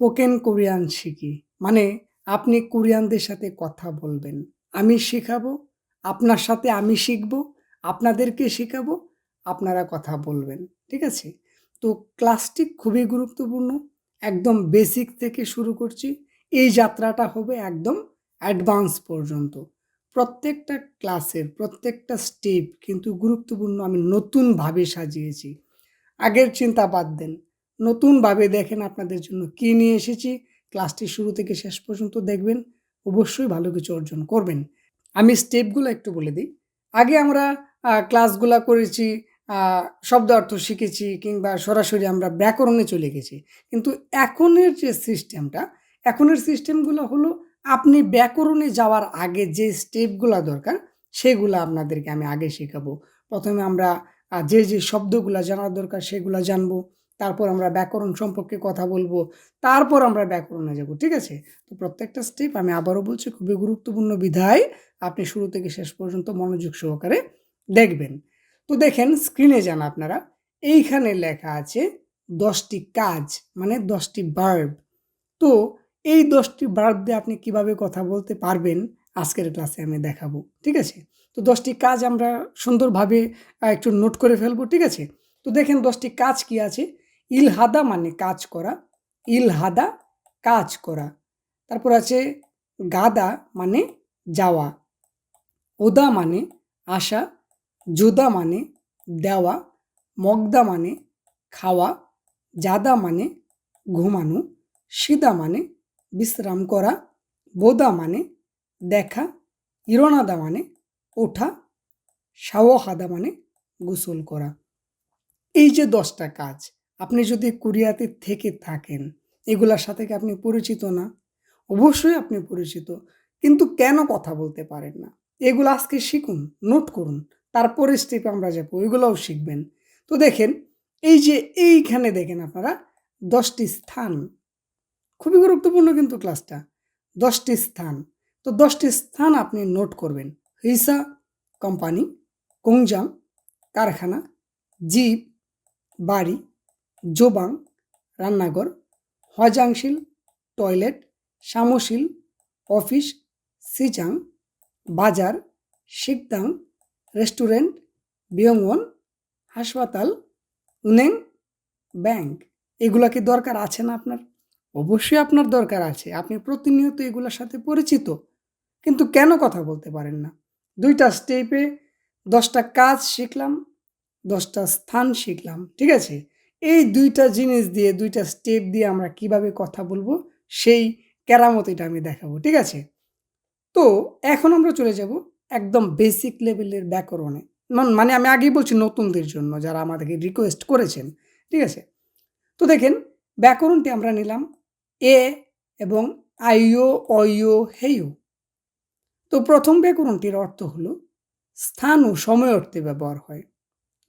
Spoken Korean শিখি। মানে আপনি কোরিয়ানদের সাথে কথা বলবেন। আমি শেখাবো, আপনার সাথে আমি শিখব, আপনাদেরকে শেখাবো, আপনারা কথা বলবেন। ঠিক আছে? তো ক্লাসটি খুবই গুরুত্বপূর্ণ, একদম বেসিক থেকে শুরু করছি। এই যাত্রাটা হবে একদম অ্যাডভান্স পর্যন্ত। প্রত্যেকটা ক্লাসের, প্রত্যেকটা স্টেপ কিন্তু গুরুত্বপূর্ণ, আমি নতুনভাবে সাজিয়েছি। আগের চিন্তা বাদ দেন। নতুনভাবে দেখেন আপনাদের জন্য কী নিয়ে এসেছি। ক্লাসটি শুরু থেকে শেষ পর্যন্ত দেখবেন, অবশ্যই ভালো কিছু অর্জন করবেন। আমি স্টেপগুলো একটু বলে দিই। আগে আমরা ক্লাসগুলা করেছি শব্দ অর্থ শিখেছি কিংবা সরাসরি আমরা ব্যাকরণে চলে গেছি। কিন্তু এখনের যে সিস্টেমটা, এখনের সিস্টেমগুলো হলো আপনি ব্যাকরণে যাওয়ার আগে যে স্টেপগুলো দরকার, সেগুলো আপনাদেরকে আমি আগে শেখাবো। প্রথমে আমরা যে যে শব্দগুলো জানার দরকার, সেগুলো জানব। তারপর আমরা ব্যাকরণ সম্পর্কে কথা বলব, তারপর আমরা ব্যাকরণে যাব, ঠিক আছে? তো প্রত্যেকটা স্টেপ আমি আবারও বলছি, খুবই গুরুত্বপূর্ণ বিধায় আপনি শুরু থেকে শেষ পর্যন্ত মনোযোগ সহকারে দেখবেন। তো দেখেন স্ক্রিনে যান আপনারা, এইখানে লেখা আছে দশটি কাজ মানে দশটি বার্ব তো এই দশটি বার্ব দিয়ে আপনি কীভাবে কথা বলতে পারবেন আজকের ক্লাসে আমি দেখাবো, ঠিক আছে? তো দশটি কাজ আমরা সুন্দরভাবে একটু নোট করে ফেলব, ঠিক আছে? তো দেখেন, দশটি কাজ কি আছে? ইলহাদা মানে কাজ করা, ইলহাদা কাজ করা। তারপর আছে গাদা মানে যাওয়া ওদা মানে আসা, জুদা মানে দেওয়া, মগদা মানে খাওয়া, জাদা মানে ঘুমানো, সিদা মানে বিশ্রাম করা, বোদা মানে দেখা, ইরনাদা মানে ওঠা সাওয়াহাদা মানে গোসল করা। এই যে দশটা কাজ আপনি যদি কোরিয়াতে থেকে থাকেন, এগুলার সাথে কি আপনি পরিচিত না? অবশ্যই আপনি পরিচিত, কিন্তু কেন কথা বলতে পারেন না? এগুলো আজকে শিখুন, নোট করুন তারপরে স্টেপে আমরা যাব, এগুলোও শিখবেন। তো দেখেন, এই যে এইখানে দেখেন আপনারা, দশটি স্থান। খুবই গুরুত্বপূর্ণ কিন্তু ক্লাসটা দশটি স্থান। তো দশটি স্থান আপনি নোট করবেন, হিসা কোম্পানি কুংজাং, কারখানা জিপ বাড়ি জোবাং রান্নাঘর, হজাংশিল টয়লেট সামশিল অফিস, সিজাং বাজার, শিকদাং রেস্টুরেন্ট বিয়ংওন হাসপাতাল, উনেং ব্যাংক। এগুলা কি দরকার আছে না আপনার? অবশ্যই আপনার দরকার আছে। আপনি প্রতিনিয়ত এগুলোর সাথে পরিচিত। কিন্তু কেন কথা বলতে পারেন না? দুইটা স্টেপে দশটা কাজ শিখলাম, দশটা স্থান শিখলাম, ঠিক আছে? এই দুইটা জিনিস দিয়ে, দুইটা স্টেপ দিয়ে আমরা কীভাবে কথা বলব, সেই কেরামতিটা আমি দেখাবো, ঠিক আছে? তো এখন আমরা চলে যাব একদম বেসিক লেভেলের ব্যাকরণে। মান- আমি আগেই বলছি নতুনদের জন্য, যারা আমাদেরকে রিকোয়েস্ট করেছেন, ঠিক আছে? তো দেখেন, ব্যাকরণটি আমরা নিলাম এ এবং আইও, অইও, হেইও। তো প্রথম ব্যাকরণটির অর্থ হলো স্থান ও সময় অর্থে ব্যবহার হয়,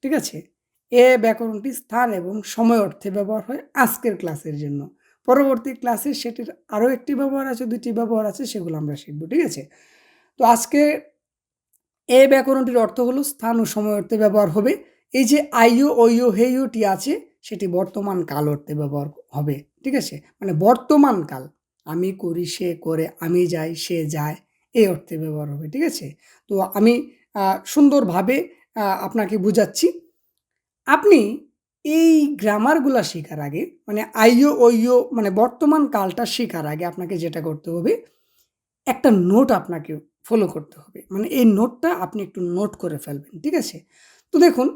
ঠিক আছে? এ ব্যাকরণটি স্থান এবং সময় অর্থে ব্যবহার হয় আজকের ক্লাসের জন্য। পরবর্তী ক্লাসে সেটির আরও একটি ব্যবহার আছে দুটি ব্যবহার আছে, সেগুলো আমরা শিখব, ঠিক আছে? তো আজকে এ ব্যাকরণটির অর্থ হলো স্থান ও সময় অর্থে ব্যবহার হবে। এই যে আইও, ওইও হেইওটি আছে, সেটি বর্তমান কাল অর্থে ব্যবহার হবে, ঠিক আছে? মানে বর্তমান কাল। আমি করি, সে করে, আমি যাই, সে যায়, এই অর্থে ব্যবহার হবে, ঠিক আছে? তো আমি সুন্দরভাবে আপনাকে বুঝাচ্ছি। আপনি এই গ্রামারগুলা শেখার আগে মানে আইও, ওইও মানে বর্তমান কালটা শেখার আগে আপনাকে যেটা করতে হবে, একটা নোট আপনাকে ফলো করতে হবে। মানে এই নোটটা আপনি একটু নোট করে ফেলবেন, ঠিক আছে? তো দেখুন,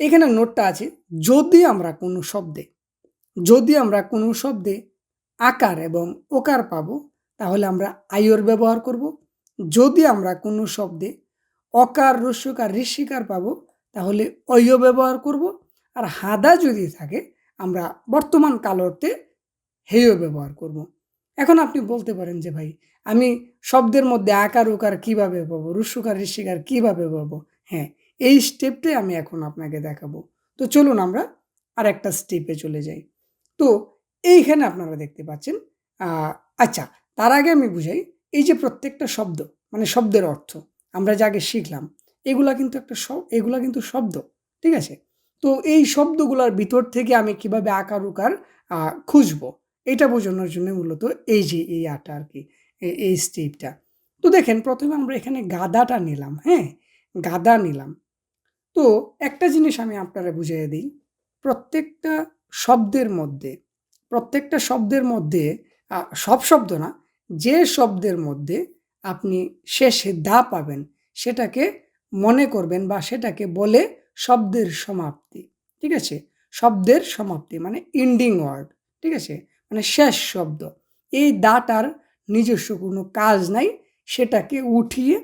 এখানে নোটটা আছে, যদি আমরা কোনো শব্দে, যদি আমরা কোনো শব্দে আকার এবং ওকার পাবো, তাহলে আমরা আইওর ব্যবহার করব। যদি আমরা কোনো শব্দে অকার রস্যকার ঋষিকার পাবো তাহলে অয় ব্যবহার করব। আর হাদা যদি থাকে, আমরা বর্তমান কাল অর্থে হেয় ব্যবহার করব। এখন আপনি বলতে পারেন যে, ভাই, আমি শব্দের মধ্যে আকার, উকার কীভাবে পাবো? রুস্যকার ঋষিকার কীভাবে পাবো? হ্যাঁ এই স্টেপটাই আমি এখন আপনাকে দেখাবো। তো চলুন আমরা আর একটা স্টেপে চলে যাই। তো এইখানে আপনারা দেখতে পাচ্ছেন আচ্ছা তার আগে আমি বুঝাই, এই যে প্রত্যেকটা শব্দ মানে শব্দের অর্থ, আমরা যা আগে শিখলাম এগুলা কিন্তু একটা এগুলা কিন্তু শব্দ, ঠিক আছে? তো এই শব্দগুলোর ভিতর থেকে আমি কীভাবে আকার উকার খুঁজবো? এটা বোঝানোর জন্য মূলত এই যে এই আটা আর কি এই স্টেপটা। তো দেখেন, প্রথমে আমরা এখানে গাদাটা নিলাম হ্যাঁ? গাদা নিলাম। তো একটা জিনিস আমি আপনারা বুঝিয়ে দিই, প্রত্যেকটা শব্দের মধ্যে, প্রত্যেকটা শব্দের মধ্যে সব শব্দ না, যে শব্দের মধ্যে আপনি শেষে দা পাবেন, সেটাকে মনে করবেন বা সেটাকে বলে শব্দের সমাপ্তি, ঠিক আছে? শব্দের সমাপ্তি মানে ইন্ডিং ওয়ার্ড ঠিক আছে? মানে শেষ শব্দ। এই দাটার নিজস্ব কোনো কাজ নাই, সেটাকে উঠিয়ে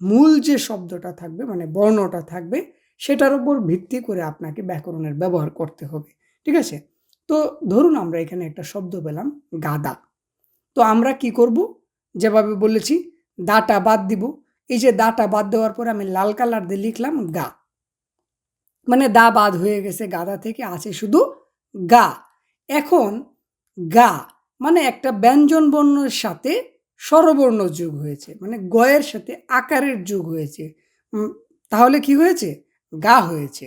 মূল যে শব্দটা থাকবে মানে বর্ণটা থাকবে, সেটার উপর ভিত্তি করে আপনাকে ব্যাকরণের ব্যবহার করতে হবে, ঠিক আছে? তো ধরুন আমরা এখানে একটা শব্দ পেলাম, গাদা। তো আমরা কি করব? যেভাবে বলেছি, দাটা বাদ দিব এই যে দাটা বাদ দেওয়ার পর আমি লাল কালার দিয়ে লিখলাম গা। মানে দা বাদ হয়ে গেছে, গাদা থেকে আছে শুধু গা। এখন গা মানে একটা ব্যঞ্জন বর্ণের সাথে স্বরবর্ণ যোগ হয়েছে মানে গয়ের সাথে আকারের যোগ হয়েছে। তাহলে কি হয়েছে? গা হয়েছে।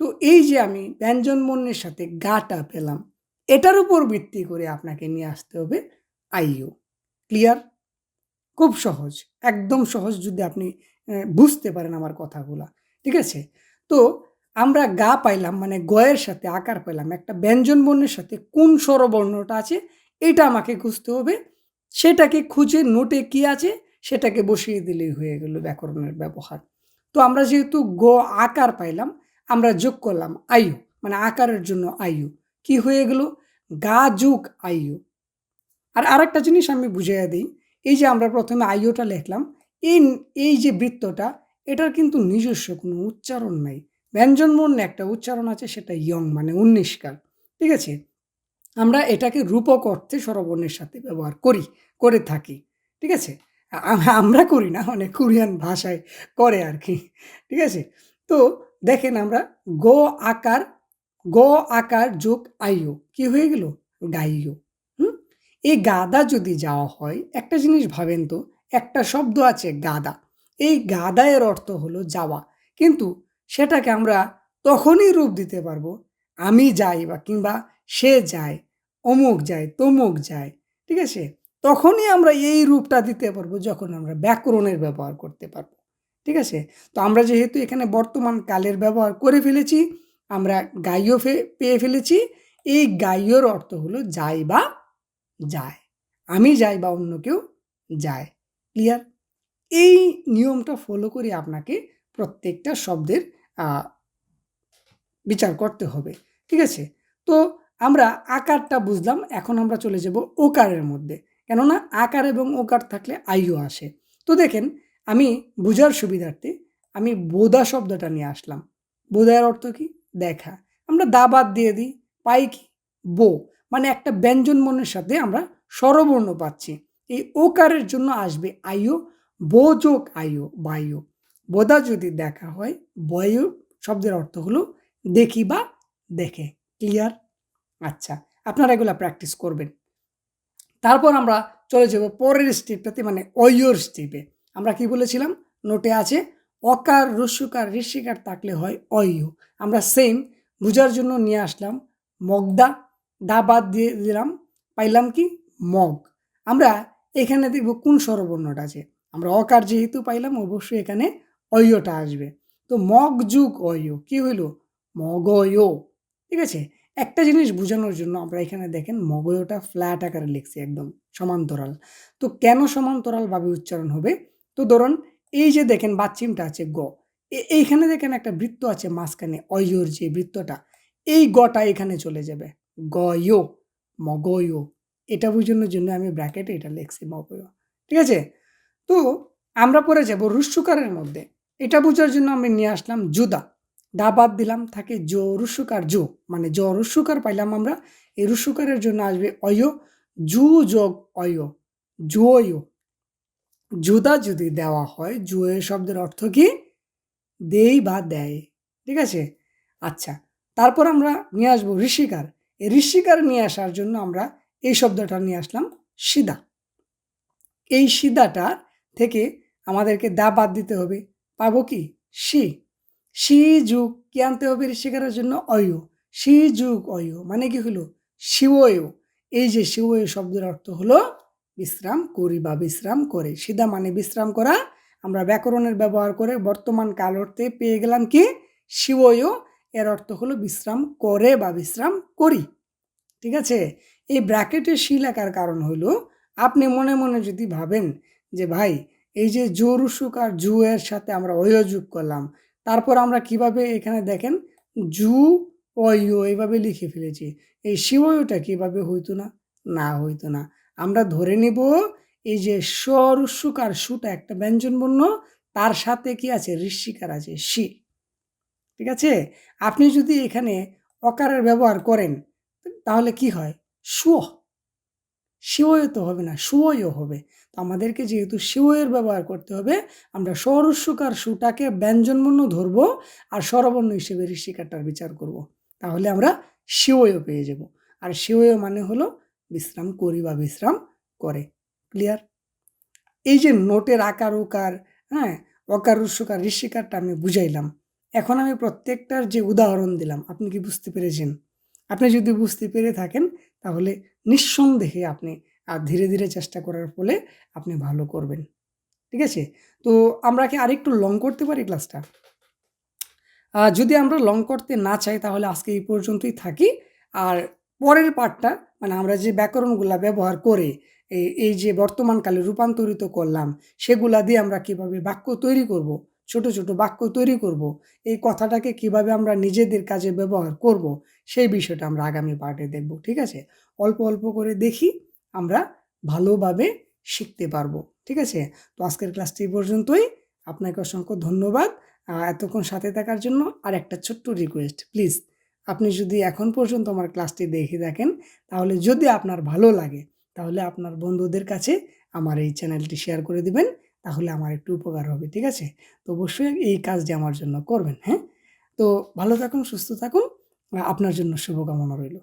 তো এই যে আমি ব্যঞ্জন বর্ণের সাথে গাটা পেলাম, এটার উপর ভিত্তি করে আপনাকে নিয়ে আসতে হবে আইও ক্লিয়ার? খুব সহজ, একদম সহজ যদি আপনি বুঝতে পারেন আমার কথাগুলা, ঠিক আছে? তো আমরা গা পাইলাম মানে গয়ের সাথে আকার পাইলাম, একটা ব্যঞ্জন বর্ণের সাথে কোন স্বরবর্ণটা আছে, এটা আমাকে খুঁজতে হবে, সেটাকে খুঁজে নোটে কি আছে, সেটাকে বসিয়ে দিলেই হয়ে গেল ব্যাকরণের ব্যবহার। তো আমরা যেহেতু গ আকার পাইলাম, আমরা যোগ করলাম আয়ু মানে আকারের জন্য আয়ু, কি হয়ে গেল? গা যুগ আয়ু। আর আরেকটা জিনিস আমি বুঝাইয়া দিই এই যে আমরা প্রথমে আইওটা লিখলাম, এই এই যে বৃত্তটা, এটার কিন্তু নিজস্ব কোনো উচ্চারণ নাই। ব্যঞ্জন বর্ণে একটা উচ্চারণ আছে, সেটা ইয়ং মানে উনিশকার ঠিক আছে? আমরা এটাকে রূপক অর্থে স্বরবর্ণের সাথে ব্যবহার করি, করে থাকি। ঠিক আছে? আমরা করি না মানে কোরিয়ান ভাষায় করে আর কি। ঠিক আছে? তো দেখেন আমরা গ আকার গ আকার যোগ আইও, কি হয়ে গেল? গাইও। এই গাদা যদি যাওয়া হয়, একটা জিনিস ভাবেন তো, একটা শব্দ আছে গাদা। এই গাদা এর অর্থ হলো যাওয়া। কিন্তু সেটাকে আমরা তখনই রূপ দিতে পারব, আমি যাই বা কিংবা সে যায়, অমুক যায়, তমুক যায়, ঠিক আছে? তখনই আমরা এই রূপটা দিতে পারব যখন আমরা ব্যাকরণের ব্যবহার করতে পারব, ঠিক আছে? তো আমরা যেহেতু এখানে বর্তমান কালের ব্যবহার করে ফেলেছি, আমরা গাইও পেয়ে ফেলেছি, এই গাইয়র অর্থ হলো যাই বা যায়। আমি যাই বা অন্য কেউ যায়। ক্লিয়ার এই নিয়মটা ফলো করে আপনাকে প্রত্যেকটা শব্দের বিচার করতে হবে। ঠিক আছে? তো আমরা আকারটা বুঝলাম, এখন আমরা চলে যাব ওকারের মধ্যে। কেননা আকার এবং ওকার থাকলে আইও আসে। তো দেখেন, আমি বোঝার সুবিধার্থে আমি বোদা শব্দটা নিয়ে আসলাম। বোধার অর্থ কি? দেখা। আমরা দা বাদ দিয়ে দিই। পাই কি? বো। মানে একটা ব্যঞ্জন মনের সাথে আমরা স্বরবর্ণ পাচ্ছি। এই ওকারের জন্য আসবে আইও বো যোগ আইও বায়ু। বোদা যদি দেখা হয়, বয়ু শব্দের অর্থ হলো দেখি বা দেখে। ক্লিয়ার আচ্ছা আপনারা এগুলা প্র্যাকটিস করবেন। তারপর আমরা চলে যাব পরের স্টেপটাতে মানে অয়োর স্টেপে আমরা কি বলেছিলাম? নোটে আছে, অকার রস্যকার ঋষিকার থাকলে হয় অয়ু। আমরা সেম বুঝার জন্য নিয়ে আসলাম মগদা। দা বাদ দিয়ে দিলাম, পাইলাম কি মগ। আমরা এখানে দেখব কোন স্বরবর্ণটা আছে। আমরা অকার যেহেতু পাইলাম, অবশ্যই এখানে অয়টা আসবে। তো মগ যুগ অয়, কি হইল? মগয় ঠিক আছে? একটা জিনিস বোঝানোর জন্য আমরা এখানে দেখেন মগয়টা ফ্ল্যাট আকারে লিখছি একদম সমান্তরাল। তো কেন সমান্তরালভাবে উচ্চারণ হবে? তো ধরুন এই যে দেখেন বাচ্চিমটা আছে গ। এইখানে দেখেন একটা বৃত্ত আছে মাঝখানে অয়র যে বৃত্তটা, এই গটা এখানে চলে যাবে। গয়, মগয়, এটা বোঝানোর জন্য আমি ব্র্যাকেটে এটা লিখছি, মগয়। ঠিক আছে? তো আমরা পরে যাব রুস্যুকারের মধ্যে। এটা বোঝার জন্য আমি নিয়ে আসলাম জুদা। দা বাদ দিলাম, থাকে জো, রুস্যুকার, জো। মানে জ, রুস্যুকার পাইলাম আমরা। এই রুস্যুকারের জন্য আসবে অয়, জু, যোগ, অয়। জুয়। জুদা যদি দেওয়া হয়, জুয়ে শব্দের অর্থ কি? দেই বা দেয়। ঠিক আছে? আচ্ছা। তারপর আমরা নিয়ে আসব ঋষিকার। ঋষিকার নিয়ে আসার জন্য আমরা এই শব্দটা নিয়ে আসলাম সিদা। এই সিদাটা থেকে আমাদেরকে দা বাদ দিতে হবে। পাবো কি? সি। সি যুগ কি আনতে হবে ঋষিকারের জন্য? অয়। সি যুগ অয়। মানে কি হলো? শিবয়। এই যে শিবয় শব্দের অর্থ হলো বিশ্রাম করি বা বিশ্রাম করে। সিদা মানে বিশ্রাম করা। আমরা ব্যাকরণের ব্যবহার করে বর্তমান কাল অর্থে পেয়ে গেলাম কি? শিবয়। এর অর্থ হলো বিশ্রাম করে বা বিশ্রাম করি। ঠিক আছে? এই ব্র্যাকেটে শি লেখার কারণ হলো, আপনি মনে মনে যদি ভাবেন যে, ভাই, এই যে জোরুসুক আর জু এর সাথে আমরা অয় যোগ করলাম, তারপর আমরা কীভাবে এখানে দেখেন জু, অয় এইভাবে লিখে ফেলেছি, এই শিবয়টা কীভাবে হইতো না? না হইতো না। আমরা ধরে নিব এই যে স্বরুসুক আর সুটা একটা ব্যঞ্জন বর্ণ তার সাথে কি আছে? ঋষিকার আছে, শি। ঠিক আছে? আপনি যদি এখানে অকারের ব্যবহার করেন, তাহলে কি হয়? সুয়। শিবয় তো হবে না সুয়ও হবে। তো আমাদেরকে যেহেতু শিবয়ের ব্যবহার করতে হবে, আমরা স্বরস্বকার সুটাকে ব্যঞ্জনবর্ণ ধরব আর স্বরবর্ণ হিসেবে ঋষিকারটার বিচার করব। তাহলে আমরা শিবয় পেয়ে যাব। আর শিবয় মানে হলো বিশ্রাম, করি বা বিশ্রাম করে। ক্লিয়ার এই যে নোটের আকার, উকার হ্যাঁ অকার উস্যকার ঋষিকারটা আমি বুঝাইলাম। এখন আমি প্রত্যেকটার যে উদাহরণ দিলাম, আপনি কি বুঝতে পেরেছেন? আপনি যদি বুঝতে পেরে থাকেন, তাহলে নিঃসন্দেহে আপনি আর ধীরে ধীরে চেষ্টা করার ফলে আপনি ভালো করবেন। ঠিক আছে? তো আমরা কি আরেকটু লং করতে পারি ক্লাসটা যদি আমরা লং করতে না চাই, তাহলে আজকে এই পর্যন্তই থাকি। আর পরের পার্টটা মানে আমরা যে ব্যাকরণগুলা ব্যবহার করে, এই যে বর্তমানকালে রূপান্তরিত করলাম, সেগুলা দিয়ে আমরা কীভাবে বাক্য তৈরি করব ছোট ছোট বাক্য তৈরি করব। এই কথাটাকে কীভাবে আমরা নিজেদের কাজে ব্যবহার করব, সেই বিষয়টা আমরা আগামী পার্টে দেখব, ঠিক আছে? অল্প অল্প করে দেখি আমরা ভালোভাবে শিখতে পারব, ঠিক আছে? তো আজকের ক্লাসটি পর্যন্তই। আপনাকে অসংখ্য ধন্যবাদ। এতক্ষণ সাথে থাকার জন্য আর একটা ছোট্ট রিকোয়েস্ট প্লিজ আপনি যদি এখন পর্যন্ত আমার ক্লাসটি দেখে দেখেন তাহলে যদি আপনার ভালো লাগে, তাহলে আপনার বন্ধুদের কাছে আমার এই চ্যানেলটি শেয়ার করে দিবেন। তাহলে আমার একটু উপকার হবে, ঠিক আছে? তো অবশ্যই এই কাজটি আমার জন্য করবেন হ্যাঁ? তো ভালো থাকুন, সুস্থ থাকুন, আপনার জন্য শুভকামনা রইল।